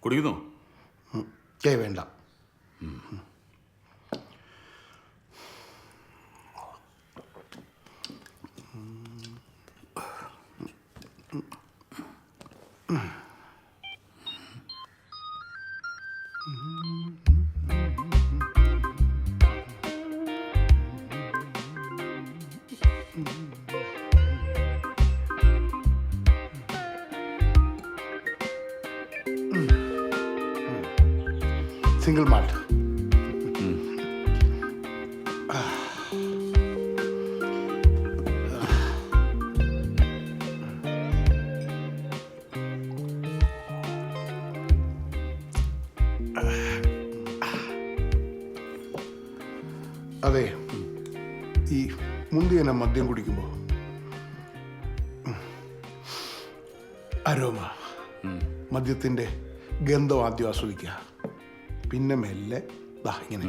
കുടിക്കുന്നോ? ഏ വേണ്ട. Single malt അതെ ഈ മുന്തിയന മദ്യം കുടിക്കുമ്പോൾ അരോമ മദ്യത്തിന്റെ ഗന്ധം ആദ്യം ആസ്വദിക്കുക. പിന്നെ മെല്ലെ ദാ ഇങ്ങനെ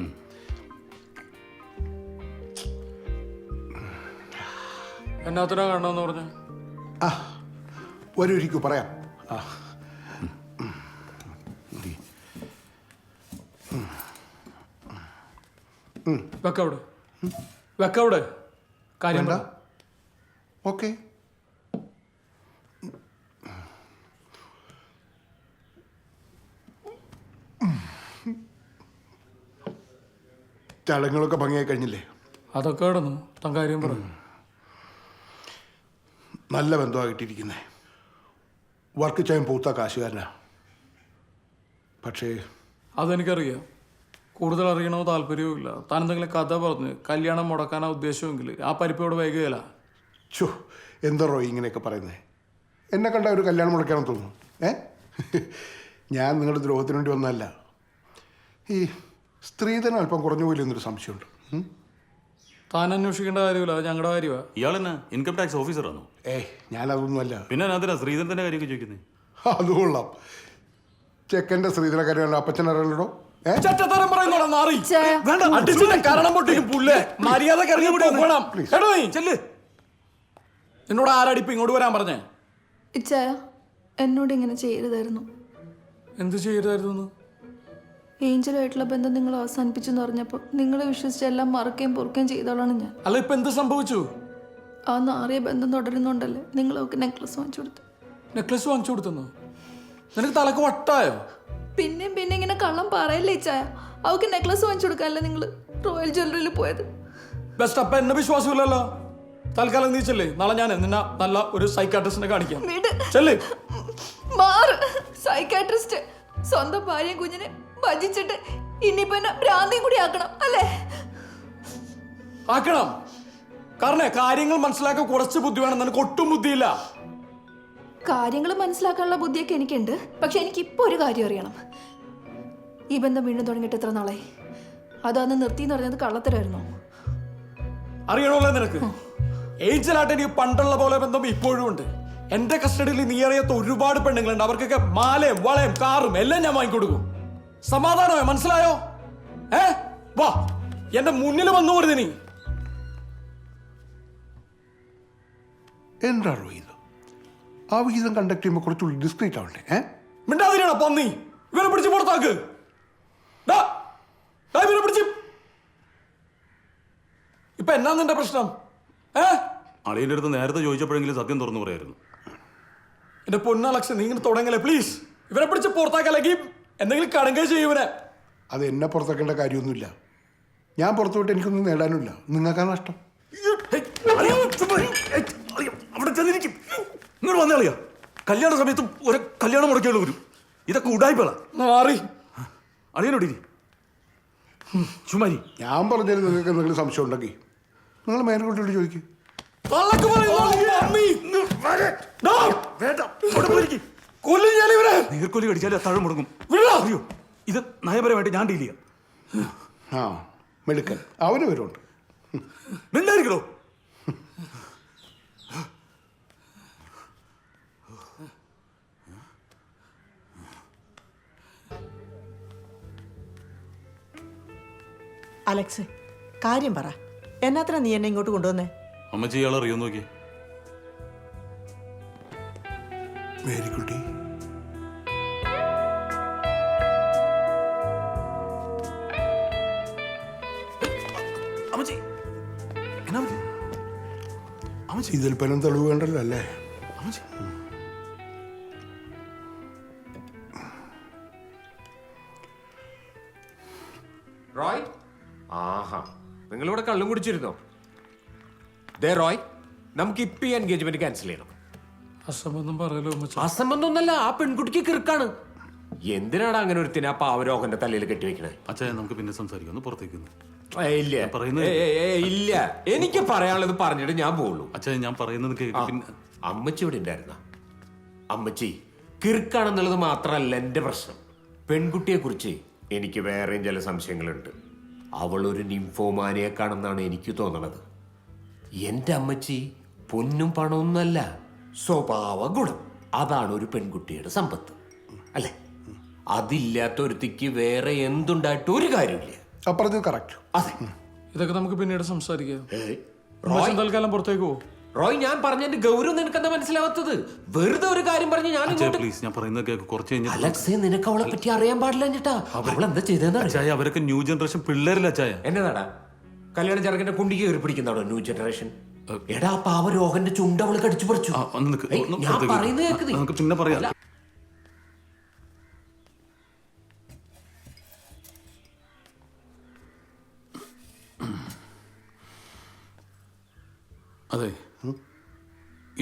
എന്നാത്തിനാ കാണണമെന്ന് പറഞ്ഞു ആ വരൂരിക്കൂ പറയാം ആ വെക്കവിടെ വെക്കവിടെ കാര്യം. ഓക്കെ ചടങ്ങുകളൊക്കെ ഭംഗിയായി കഴിഞ്ഞില്ലേ? അതൊക്കെ ഇടുന്നു താൻ കാര്യം പറ. നല്ല ബന്ധമാണ് കിട്ടിയിരിക്കുന്നത് വർക്ക് ചെയ്യാൻ പൂത്ത കാശുകാരനാ. പക്ഷേ അതെനിക്കറിയാം. കൂടുതൽ അറിയണോ താല്പര്യവും ഇല്ല. താൻ എന്തെങ്കിലും കഥ പറഞ്ഞ് കല്യാണം മുടക്കാനാ ഉദ്ദേശമെങ്കിൽ ആ പരിപ്പോട് വൈകുകയില്ല ചോ എന്താ ഇങ്ങനെയൊക്കെ പറയുന്നത് എന്നെ കണ്ട ഒരു കല്യാണം മുടക്കാനോ തോന്നുന്നു. ഏ? ഞാൻ നിങ്ങളുടെ ദ്രോഹത്തിന് വേണ്ടി വന്നതല്ല. ഈ സ്ത്രീധനം അല്പം കുറഞ്ഞു പോയില്ല എന്നൊരു സംശയമുണ്ട്. ഉം? താൻ അന്വേഷിക്കേണ്ട കാര്യമില്ല അത് ഞങ്ങളുടെ കാര്യമാണ് ഇയാൾ ഇൻകം ടാക്സ് ഓഫീസറാണോ ഏയ് ഞാനതൊന്നുമല്ല. പിന്നെ അതിനാ ശ്രീധരന്റെ കാര്യമൊക്കെ ചോദിക്കുന്നത് അത് കൊള്ളാം. ചെക്കന്റെ സ്ത്രീധന കാര്യമല്ല അപ്പച്ചൻ അറിയല്ലോ ഏ? ചെറ്റത്തരം പറയുന്നോടാ നാറി ചായ. വേണ്ട അടിച്ചിട്ട് കരണം പൊട്ടിക്കും പുല്ലേ. മര്യാദ കറങ്ങി പോകണം. എടോ നീ? ചെല്ല്. എന്നോട് ആരാടിപ്പ് ഇങ്ങോട്ട് വരാൻ പറഞ്ഞേ? ഇച്ചായ എന്നോട് ഇങ്ങനെ ചെയ്യരുതായിരുന്നു. എന്ത് ചെയ്യരുതായിരുന്നു ഏഞ്ചലുമായിട്ടുള്ള ബന്ധം നിങ്ങൾ അവസാനിപ്പിച്ചെന്ന് പറഞ്ഞപ്പോൾ നിങ്ങളെ വിശ്വസിച്ച് എല്ലാം മറക്കുകയും പൊറുക്കുകയും ചെയ്തോളാണ് ഞാൻ. അല്ല ഇപ്പൊ എന്ത് സംഭവിച്ചു? ആ നാറിയ ബന്ധം തുടരുന്നുണ്ടല്ലേ? നിങ്ങൾ അവൾക്ക് നെക്ലസ് വാങ്ങിച്ചു കൊടുത്തു. നെക്ലസ് വാങ്ങിച്ചു കൊടുത്തു നിനക്ക് തലക്ക് വട്ടായോ? പിന്നെയും പിന്നെ ഇങ്ങനെ കള്ളം പറയല്ലേ ചായ അവക്ക് നെക്ലസ് വാങ്ങിച്ചു കൊടുക്കാനല്ലേ നിങ്ങൾ റോയൽ ജ്വല്ലറിയിൽ പോയത്? ബെസ്റ്റ് അപ്പ എന്നെ വിശ്വാസമില്ലല്ലോ. തൽക്കാലം നീച്ചല്ലേ ചെല്ലേ. നാളെ ഞാൻ നിന്നെ നല്ല ഒരു സൈക്കാട്രിസ്റ്റിനെ കാണിക്കാം. വീട്. ചെല്ലേ. മാറ്. സൈക്കാട്രിസ്റ്റ് സ്വന്തം ഭാര്യയും കുഞ്ഞിനെ ഭജിച്ചിട്ട് ഇനിയിപ്പോ എന്നെ ഭ്രാന്തിയും കൂടി ആക്കണം അല്ലേ? ആക്കണം. കാരണം കാര്യങ്ങൾ മനസ്സിലാക്കാൻ കുറച്ച് ബുദ്ധി വേണം. നിനക്ക് ഒട്ടും ബുദ്ധിയില്ല. കാര്യങ്ങൾ മനസ്സിലാക്കാനുള്ള ബുദ്ധിയൊക്കെ എനിക്കുണ്ട്. പക്ഷെ എനിക്ക് ഇപ്പോൾ ഒരു കാര്യം അറിയണം. ഈ ബന്ധം വീണ്ടും തുടങ്ങിയിട്ട് എത്ര നാളായി? അതാന്ന് നിർത്തി എന്ന് പറഞ്ഞത് കള്ളത്തരായിരുന്നോ? അറിയണമല്ലോ നിനക്ക്. ഏഞ്ചലായിട്ട് എനിക്ക് പണ്ടുള്ള പോലെ ബന്ധം ഇപ്പോഴും ഉണ്ട്. എന്റെ കസ്റ്റഡിയിൽ നീ അറിയാത്ത ഒരുപാട് പെണ്ണുങ്ങളുണ്ട്. അവർക്കൊക്കെ മാലയും വളയും കാറും എല്ലാം ഞാൻ വാങ്ങിക്കൊടുക്കും. സമാധാനമോ മനസ്സിലായോ? ഏ? വാ എന്റെ മുന്നിൽ വന്നു പോരുത് നീ. എന്താണോ ഇത് ആ വിഹിതം കണ്ടക്ട് ചെയ്യുമ്പോൾ കുറച്ചുകൂടി ഡിസ്ക്രീറ്റ് ആവണ്ടേ ഏ? മിണ്ടാതിരിയാണോ പന്നി. ഇവരെ പിടിച്ച് പുറത്താക്ക്. ഇവരെ പിടിച്ച്. ഇപ്പൊ എന്നാ നിന്റെ പ്രശ്നം? ഏ? അളിയന്റെ അടുത്ത് നേരത്തെ ചോദിച്ചപ്പോഴെങ്കിലും സത്യം തുറന്നു പറയായിരുന്നു. എന്റെ പൊന്നാലക്ഷൻ നീ ഇങ്ങനെ തുടങ്ങല്ലേ പ്ലീസ് ഇവരെ പിടിച്ച് പുറത്താക്കല്ലെങ്കിൽ എന്തെങ്കിലും കടങ്കേ ചെയ്യൂനെ അത് എന്നെ പുറത്തേക്കേണ്ട കാര്യമൊന്നുമില്ല. ഞാൻ പുറത്തു വിട്ട് എനിക്കൊന്നും നേടാനില്ല. നിങ്ങൾക്കാ നഷ്ടം. അവിടെ ചെന്നിരിക്കും. ഇങ്ങോട്ട് വന്നേളിയാ കല്യാണ സമയത്തും ഒരു കല്യാണം മുടക്കിയുള്ള വരും. ഇതൊക്കെ ഉടായ്പള മാറി. അളിയനോട് ചുമ്മാ ഞാൻ പറഞ്ഞാലും നിങ്ങൾക്ക് എന്തെങ്കിലും സംശയം ഉണ്ടെങ്കിൽ നിങ്ങൾ മേനക്കുട്ടിയോട് ചോദിക്കും. കൊല്ലും ഞാൻ ഇവരെ നീർക്കൊല്ലി കടിച്ചാലേ തഴ മുടങ്ങും. അറിയോ ഇത് നയപരമായിട്ട് ഞാൻ ഡീൽ ചെയ്യാം. ആ മെടുക്കൻ. അവന് വരുണ്ട്. മിണ്ടായിരിക്കണോ? അലക്സ് കാര്യം പറ. എന്നാത്ര നീ എന്നെ ഇങ്ങോട്ട് കൊണ്ടുവന്നേ? അമ്മച്ചി ഇയാളെ അറിയോ നോക്കി മേരിക്കുട്ടി ഇതിൽ പലം തെളിവ് വേണ്ടല്ലോ അല്ലേ? റോയ്? ആഹാ. നിങ്ങളിവിടെ കള്ളും കുടിച്ചിരുന്നോ? ദേ റോയ് നമുക്ക് ഇപ്പൊ ഈ എൻഗേജ്മെന്റ് ക്യാൻസൽ ചെയ്യണം. അസംബന്ധം പറയലോ അസംബന്ധം ഒന്നല്ല ആ പെൺകുട്ടിക്ക് കിറുക്കാണ്. എന്തിനാണ് അങ്ങനെ ഒരുത്തിനെ ആ പാവരോഹന്റെ തലയിൽ കെട്ടിവെക്കണേ? അച്ഛാ നമുക്ക് പിന്നെ സംസാരിക്കാം. ഒന്ന് പുറത്തേക്ക് ഇല്ല. പറയുന്നത് ഏയ് ഏയ് ഏയ് ഇല്ല. എനിക്ക് പറയാനുള്ളത് പറഞ്ഞിട്ട് ഞാൻ പോവുള്ളൂ. അച്ഛാ ഞാൻ പറയുന്നത് കേൾക്ക് പിന്നെ അമ്മച്ചി ഇവിടെ ഉണ്ടായിരുന്ന? അമ്മച്ചി കിറുക്കാണെന്നുള്ളത് മാത്രമല്ല എന്റെ പ്രശ്നം. പെൺകുട്ടിയെ കുറിച്ച് എനിക്ക് വേറെയും ചില സംശയങ്ങളുണ്ട്. അവൾ ഒരു നിംഫോമാനിയക്കാണെന്നാണ് എനിക്ക് തോന്നണത്. എന്റെ അമ്മച്ചി പൊന്നും പണമൊന്നല്ല സ്വഭാവ ഗുണം. അതാണ് ഒരു പെൺകുട്ടിയുടെ സമ്പത്ത്. അല്ലേ? അതില്ലാത്ത ഒരുത്തിക്ക് വേറെ എന്തുണ്ടായിട്ട് ഒരു കാര്യമില്ല അപ്പുറത്ത് കറക്റ്റ് അതെ. ഇതൊക്കെ നമുക്ക് പിന്നീട് സംസാരിക്കാം. ഏയ്, റോയ്. തൽക്കാലം പുറത്തേക്ക് പോകും റോയ് ഞാൻ പറഞ്ഞതിന്റെ ഗൗരവം നിനക്കെന്താ മനസ്സിലാവാത്തത്? വെറുതെ ഒരു കാര്യം പറഞ്ഞു ഞാൻ ഇങ്ങോട്ട് പ്ലീസ് ഞാൻ പറയുന്നത് കേൾക്ക് കുറച്ച് കഴിഞ്ഞാൽ അലക്സേ നിനക്ക് അവളെ പറ്റി അറിയാൻ പാടില്ല ചേട്ടാ അവൾ എന്താ ചെയ്തെന്ന് അറിയാം? അച്ചായ അവരൊക്കെ ന്യൂ ജനറേഷൻ പിള്ളേരില്ല അച്ചായ എന്നതാടാ? കല്യാണ ചെറുക്കന്റെ കുണ്ടി കയറി പിടിക്കുന്നതാണോ ന്യൂ ജനറേഷൻ? എടാ പാവ രോഗന്റെ ചുണ്ട് അവൾ കടിച്ചു പറിച്ചു. ആ, ഒന്ന് നിക്ക്. ഏയ്, ഒന്ന് ഞാൻ പറയുന്നത്. കേക്ക് നീ. നമുക്ക് പിന്നെ പറയാം. അല്ല,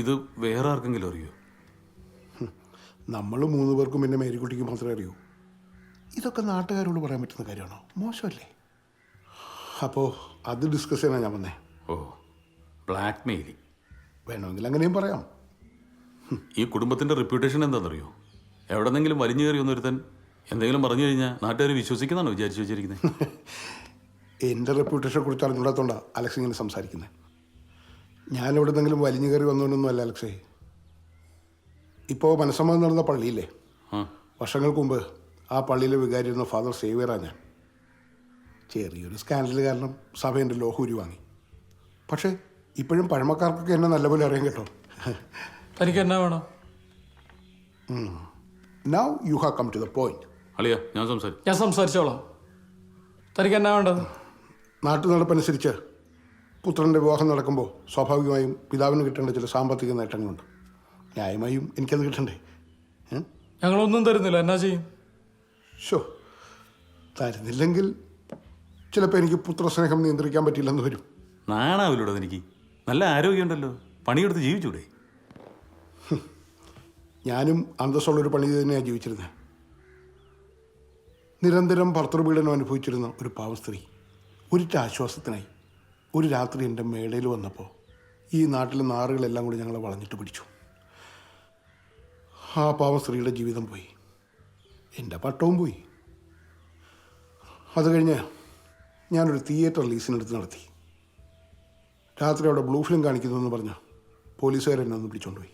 ഇത് വേറെ ആർക്കെങ്കിലും അറിയോ? നമ്മൾ മൂന്ന് പേർക്കും പിന്നെ മേരിക്കുട്ടിക്ക് മാത്രമേ അറിയൂ. ഇതൊക്കെ നാട്ടുകാരോട് പറയാൻ പറ്റുന്ന കാര്യമാണോ? മോശമല്ലേ? അപ്പോൾ അത് ഡിസ്കസ് ചെയ്യാനാണ് ഞാൻ വന്നേ. ഓ ബ്ലാക്ക് മെയിലിംഗ് വേണമെങ്കിൽ അങ്ങനെയും പറയാം. ഈ കുടുംബത്തിന്റെ റെപ്യൂട്ടേഷൻ എന്താണെന്നറിയോ? എവിടെന്നെങ്കിലും വലിഞ്ഞു കയറി ഒന്നൊരുത്തൻ എന്തെങ്കിലും പറഞ്ഞു കഴിഞ്ഞാൽ നാട്ടുകാർ വിശ്വസിക്കുന്നതാണോ വിചാരിച്ചു വെച്ചിരിക്കുന്നത് എന്റെ റെപ്യൂട്ടേഷനെ കുറിച്ച് അറിഞ്ഞൂടാത്തോണ്ടാണ് അലക്സ് ഇങ്ങനെ സംസാരിക്കുന്നത് ഞാൻ എവിടെ നിന്നെങ്കിലും വലിഞ്ഞു കയറി വന്നവനൊന്നും അല്ല അലക്സേ. ഇപ്പോൾ മനസ്സമ്മതം നടന്ന പള്ളിയില്ലേ? വർഷങ്ങൾക്ക് മുമ്പ് ആ പള്ളിയിലെ വികാരിയിരുന്ന ഫാദർ സേവിയറാണ് ഞാൻ. ചെറിയൊരു സ്കാൻഡൽ കാരണം സഭ എന്റെ ലോഹൂരി വാങ്ങി. പക്ഷേ ഇപ്പോഴും പഴമക്കാർക്കൊക്കെ എന്നെ നല്ലപോലെ അറിയാം കേട്ടോ. തനിക്ക് എന്നാ വേണം? Now you have come to the point അളിയ ഞാൻ സംസാരിച്ചോളാം. തനിക്ക് എന്നാ വേണ്ടത്? നാട്ടു നടപ്പനുസരിച്ച് പുത്രന്റെ വിവാഹം നടക്കുമ്പോൾ സ്വാഭാവികമായും പിതാവിന് കിട്ടേണ്ട ചില സാമ്പത്തിക നേട്ടങ്ങളുണ്ട്. ന്യായമായും എനിക്കത് കിട്ടണ്ടേ? ഞങ്ങളൊന്നും തരുന്നില്ല. എന്നാ ചെയ്യും? ഷോ തരുന്നില്ലെങ്കിൽ ചിലപ്പോൾ എനിക്ക് പുത്രസ്നേഹം നിയന്ത്രിക്കാൻ പറ്റില്ലെന്ന് വരും. നാണാവില്ലൂടെ എനിക്ക് നല്ല ആരോഗ്യമുണ്ടല്ലോ. പണിയെടുത്ത് ജീവിച്ചൂടെ? ഞാനും അന്തസ്സുള്ളൊരു പണി തന്നെയാണ് ജീവിച്ചിരുന്നത് നിരന്തരം ഭർത്തൃപീഡനം അനുഭവിച്ചിരുന്ന ഒരു പാവസ്ത്രീ ഒരിറ്റ ആശ്വാസത്തിനായി ഒരു രാത്രി എന്റെ മേടയിൽ വന്നപ്പോൾ ഈ നാട്ടിലെ നാറുകളെല്ലാം കൂടി ഞങ്ങളെ വളഞ്ഞിട്ട് പിടിച്ചു. ആ പാവ സ്ത്രീയുടെ ജീവിതം പോയി. എന്റെ പട്ടവും പോയി. അത് കഴിഞ്ഞ് ഞാനൊരു തിയേറ്റർ ലീസിനെടുത്ത് നടത്തി. രാത്രി അവിടെ ബ്ലൂ ഫിലിം കാണിക്കുന്നു പറഞ്ഞ് പോലീസുകാരെന്നെ ഒന്ന് പിടിച്ചുകൊണ്ടുപോയി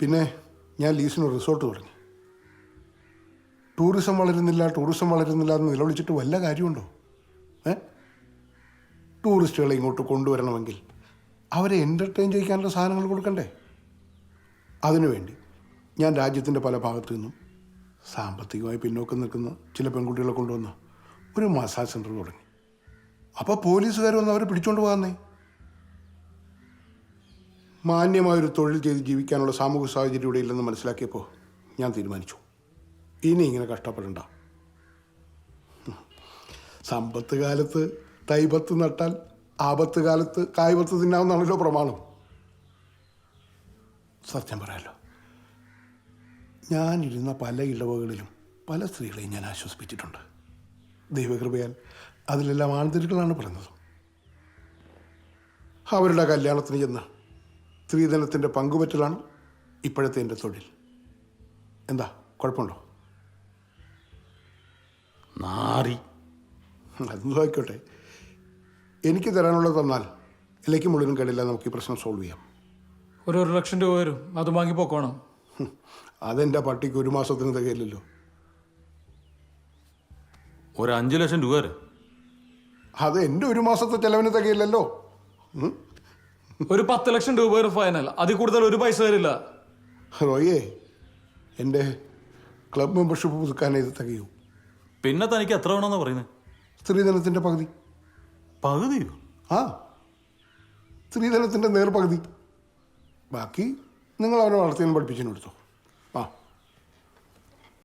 പിന്നെ ഞാൻ ലീസിന് റിസോർട്ട് തുടങ്ങി. ടൂറിസം വളരുന്നില്ല ടൂറിസം വളരുന്നില്ല എന്ന് നിലവിളിച്ചിട്ട് വല്ല കാര്യമുണ്ടോ? ടൂറിസ്റ്റുകളെ ഇങ്ങോട്ട് കൊണ്ടുവരണമെങ്കിൽ അവരെ എന്റർടൈൻ ചെയ്യിക്കാനുള്ള സാധനങ്ങൾ കൊടുക്കണ്ടേ? അതിനുവേണ്ടി ഞാൻ രാജ്യത്തിന്റെ പല ഭാഗത്തു നിന്നും സാമ്പത്തികമായി പിന്നോക്കം നിൽക്കുന്ന ചില പെൺകുട്ടികളെ കൊണ്ടുവന്ന് ഒരു മസാജ് സെന്റർ തുടങ്ങി. അപ്പോൾ പോലീസുകാർ വന്ന് അവരെ പിടിച്ചുകൊണ്ട് പോകാന്നേ മാന്യമായൊരു തൊഴിൽ ചെയ്ത് ജീവിക്കാനുള്ള സാമൂഹിക സാഹചര്യം ഇവിടെ ഇല്ലെന്ന് മനസ്സിലാക്കിയപ്പോൾ ഞാൻ തീരുമാനിച്ചു. ഇനി ഇങ്ങനെ കഷ്ടപ്പെടണ്ട. സമ്പത്ത് കാലത്ത് തൈപത്ത് നട്ടാൽ ആപത്ത് കാലത്ത് കായ്പത്ത് തിന്നാവുന്നാണല്ലോ പ്രമാണം. സത്യം പറയാലോ. ഞാനിരുന്ന പല ഇടവകളിലും പല സ്ത്രീകളെയും ഞാൻ ആശ്വസിപ്പിച്ചിട്ടുണ്ട്. ദൈവകൃപയാൽ അതിലെല്ലാം ആന്തരികളാണ് പറഞ്ഞത് അവരുടെ കല്യാണത്തിന് ചെന്ന് സ്ത്രീധനത്തിന്റെ പങ്കുപറ്റലാണ് ഇപ്പോഴത്തെ എന്റെ തൊഴിൽ. എന്താ കുഴപ്പമുണ്ടോ? നാറി. അതൊന്നും ആയിക്കോട്ടെ എനിക്ക് തരാനുള്ളത് തന്നാൽ ഇലയ്ക്ക് മുഴുവനും കേടില്ല നമുക്ക് ഈ പ്രശ്നം സോൾവ് ചെയ്യാം. ഒരു ഒരു ലക്ഷം രൂപ വരും. അത് വാങ്ങി പോക്കോണം. അതെന്റെ പട്ടിക്ക് ഒരു മാസത്തിന് തികയില്ലല്ലോ. ഒരു അഞ്ചു ലക്ഷം രൂപ വരെ. അത് എന്റെ ഒരു മാസത്തെ ചെലവിന് തികയില്ലല്ലോ. ഉം. ഒരു പത്ത് ലക്ഷം രൂപ വരും ഫൈനൽ അതിൽ കൂടുതൽ ഒരു പൈസ തരില്ല റോയേ എന്റെ ക്ലബ് മെമ്പർഷിപ്പ് പുതുക്കാനേ ഇത് തികയൂ. പിന്നെ തനിക്ക് എത്ര വേണമെന്നാ പറയുന്നത് സ്ത്രീധനത്തിന്റെ പകുതി. പകുതിയോ ആ സ്ത്രീധനത്തിന്റെ നേർപകുതി. ബാക്കി നിങ്ങൾ അവരെ വളർത്തിയും പഠിപ്പിച്ചു കൊടുത്തു.